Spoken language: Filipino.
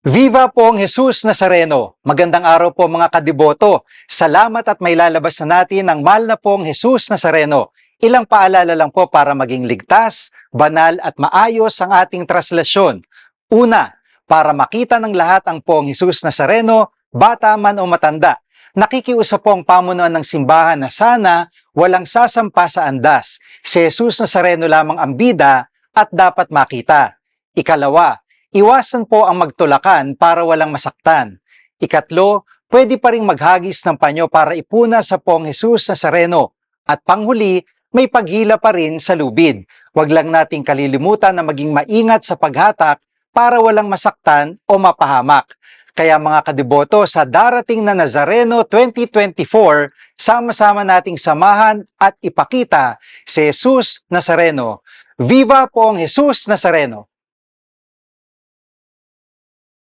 Viva po ang Jesus Nazareno! Magandang araw po mga kadiboto. Salamat at may lalabas na natin ang mahal na pong Jesus Nazareno. Ilang paalala lang po para maging ligtas, banal at maayos ang ating traslasyon. Una, para makita ng lahat ang pong Jesus Nazareno, bata man o matanda. Nakikiusap po ang pamunuan ng simbahan na sana walang sasampa sa andas. Si Jesus Nazareno lamang ang bida at dapat makita. Ikalawa, Iwasan po ang magtulakan para walang masaktan. Ikatlo, pwede pa ring maghagis ng panyo para ipuna sa pong Jesus Nazareno. At panghuli, may paghila pa rin sa lubid. Huwag lang nating kalilimutan na maging maingat sa paghatak para walang masaktan o mapahamak. Kaya mga kadiboto, sa darating na Nazareno 2024, sama-sama nating samahan at ipakita si Jesus Nazareno. Viva po ang Jesus Nazareno!